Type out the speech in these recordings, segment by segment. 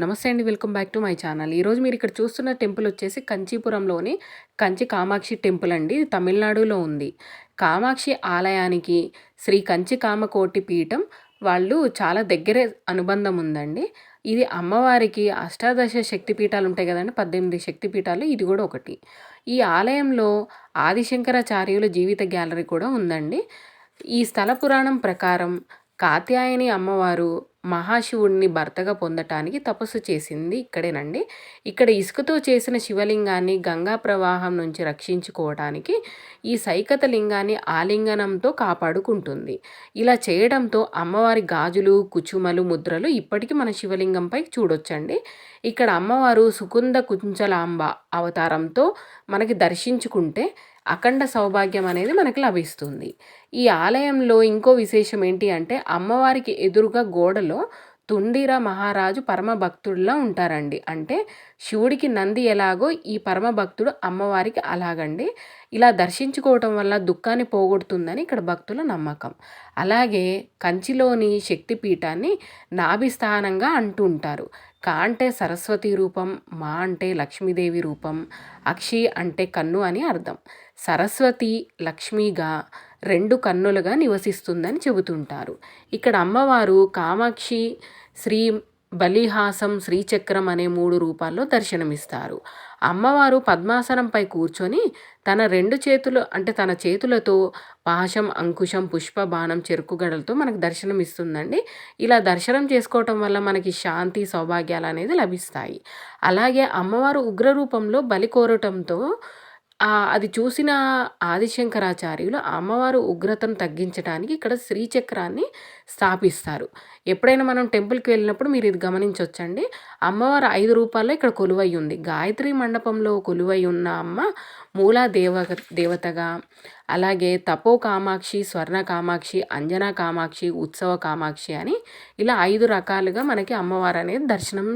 నమస్తే అండి welcome back to my channel. ఈరోజు మీరు ఇక్కడ చూస్తున్న టెంపుల్ వచ్చేసి కంచీపురంలోని కంచి కామాక్షి టెంపుల్ అండి. ఇది తమిళనాడులో ఉంది. కామాక్షి ఆలయానికి శ్రీ కంచి కామకోటి పీఠం వాళ్ళు చాలా దగ్గరే అనుబంధం ఉందండి. ఇది అమ్మవారికి అష్టాదశ శక్తి పీఠాలు ఉంటాయి కదండి పద్దెనిమిది శక్తిపీఠాలు ఇది కూడా ఒకటి. ఈ ఆలయంలో ఆదిశంకరాచార్యుల జీవిత గ్యాలరీ కూడా ఉందండి. ఈ స్థల పురాణం ప్రకారం కాత్యాయని అమ్మవారు మహాశివుడిని భర్తగా పొందటానికి తపస్సు చేసింది ఇక్కడేనండి. ఇక్కడ ఇసుకతో చేసిన శివలింగాన్ని గంగా ప్రవాహం నుంచి రక్షించుకోవడానికి ఈ సైకత లింగాన్ని ఆలింగనంతో కాపాడుకుంటుంది. ఇలా చేయడంతో అమ్మవారి గాజులు కుచుమలు ముద్రలు ఇప్పటికీ మన శివలింగంపై చూడొచ్చండి. ఇక్కడ అమ్మవారు సుకుంద కుంచలాంబ అవతారంతో మనకి దర్శించుకుంటే అఖండ సౌభాగ్యం అనేది మనకి లభిస్తుంది. ఈ ఆలయంలో ఇంకో విశేషం ఏంటి అంటే అమ్మవారికి ఎదురుగా గోడలో తుండిర మహారాజు పరమ భక్తుడిలా ఉంటారండి. అంటే శివుడికి నంది ఎలాగో ఈ పరమ భక్తుడు అమ్మవారికి అలాగండి. ఇలా దర్శించుకోవటం వల్ల దుఃఖాన్ని పోగొడుతుందని ఇక్కడ భక్తుల నమ్మకం. అలాగే కంచిలోని శక్తిపీఠాన్ని నాభిస్థానంగా అంటుంటారు కా అంటే సరస్వతి రూపం మా అంటే లక్ష్మీదేవి రూపం అక్షి అంటే కన్ను అని అర్థం. సరస్వతి లక్ష్మిగా రెండు కన్నులుగా నివసిస్తుందని చెబుతుంటారు. ఇక్కడ అమ్మవారు కామాక్షి శ్రీ బలిహాసం శ్రీచక్రం అనే మూడు రూపాల్లో దర్శనమిస్తారు. అమ్మవారు పద్మాసనంపై కూర్చొని తన రెండు చేతులు అంటే తన చేతులతో పాశం అంకుశం పుష్ప బాణం చెరుకుగడలతో మనకు దర్శనం ఇస్తుందండి ఇలా దర్శనం చేసుకోవటం వల్ల మనకి శాంతి సౌభాగ్యాలు అనేది లభిస్తాయి. అలాగే అమ్మవారు ఉగ్ర రూపంలో బలి కోరటంతో అది చూసిన ఆదిశంకరాచార్యులు అమ్మవారు ఉగ్రతను తగ్గించడానికి ఇక్కడ శ్రీచక్రాన్ని స్థాపిస్తారు. ఎప్పుడైనా మనం టెంపుల్కి వెళ్ళినప్పుడు మీరు ఇది గమనించవచ్చండి అమ్మవారు ఐదు రూపాల్లో ఇక్కడ కొలువై ఉంది. గాయత్రి మండపంలో కొలువై ఉన్న అమ్మ మూలా దేవ దేవతగా అలాగే తపో కామాక్షి స్వర్ణ కామాక్షి అంజనా కామాక్షి ఉత్సవ కామాక్షి అని ఇలా ఐదు రకాలుగా మనకి అమ్మవారు అనేది దర్శనం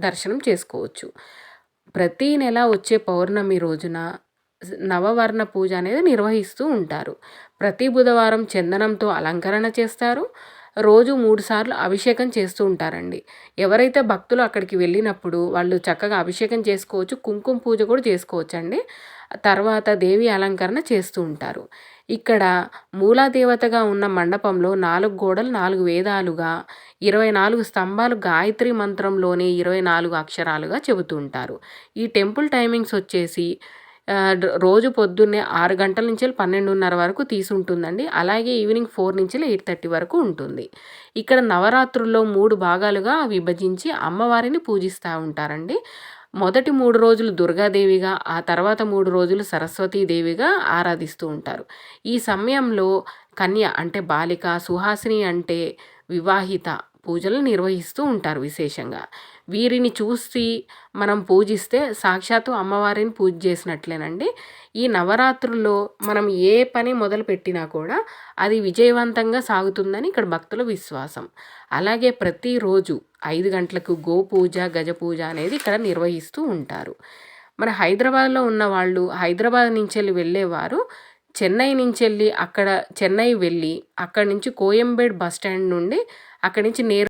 దర్శనం చేసుకోవచ్చు. ప్రతీ నెల వచ్చే పౌర్ణమి రోజున నవవర్ణ పూజ అనేది నిర్వహిస్తూ ఉంటారు. ప్రతి బుధవారం చందనంతో అలంకరణ చేస్తారు. రోజు మూడుసార్లు అభిషేకం చేస్తూ ఉంటారండి. ఎవరైతే భక్తులు అక్కడికి వెళ్ళినప్పుడు వాళ్ళు చక్కగా అభిషేకం చేసుకోవచ్చు కుంకుమ పూజ కూడా చేసుకోవచ్చు అండి తర్వాత దేవి అలంకరణ చేస్తూ ఉంటారు. ఇక్కడ మూలాదేవతగా ఉన్న మండపంలో నాలుగు గోడలు నాలుగు వేదాలుగా ఇరవై నాలుగు స్తంభాలు గాయత్రి మంత్రంలోని ఇరవై నాలుగు అక్షరాలుగా చెబుతూ ఉంటారు. ఈ టెంపుల్ టైమింగ్స్ వచ్చేసి రోజు పొద్దున్నే ఆరు గంటల నుంచి పన్నెండున్నర వరకు తీసుంటుందండి. అలాగే ఈవినింగ్ ఫోర్ నుంచి ఎయిట్ థర్టీ వరకు ఉంటుంది. ఇక్కడ నవరాత్రుల్లో మూడు భాగాలుగా విభజించి అమ్మవారిని పూజిస్తూ ఉంటారండి. మొదటి మూడు రోజులు దుర్గాదేవిగా ఆ తర్వాత మూడు రోజులు సరస్వతీదేవిగా ఆరాధిస్తూ ఉంటారు. ఈ సమయంలో కన్య అంటే బాలిక సుహాసిని అంటే వివాహిత పూజలు నిర్వహిస్తూ ఉంటారు విశేషంగా. వీరిని చూసి మనం పూజిస్తే సాక్షాత్తు అమ్మవారిని పూజ చేసినట్లేనండి. ఈ నవరాత్రుల్లో మనం ఏ పని మొదలు పెట్టినా కూడా అది విజయవంతంగా సాగుతుందని ఇక్కడ భక్తుల విశ్వాసం. అలాగే ప్రతిరోజు ఐదు గంటలకు గోపూజ గజ పూజ అనేది ఇక్కడ నిర్వహిస్తూ ఉంటారు. మరి హైదరాబాద్లో ఉన్న వాళ్ళు హైదరాబాద్ నుంచి వెళ్ళి వెళ్ళేవారు. చెన్నై నుంచి వెళ్ళి అక్కడ చెన్నై వెళ్ళి అక్కడి నుంచి కోయంబేడ్ బస్ స్టాండ్ నుండి అక్కడి నుంచి నేరు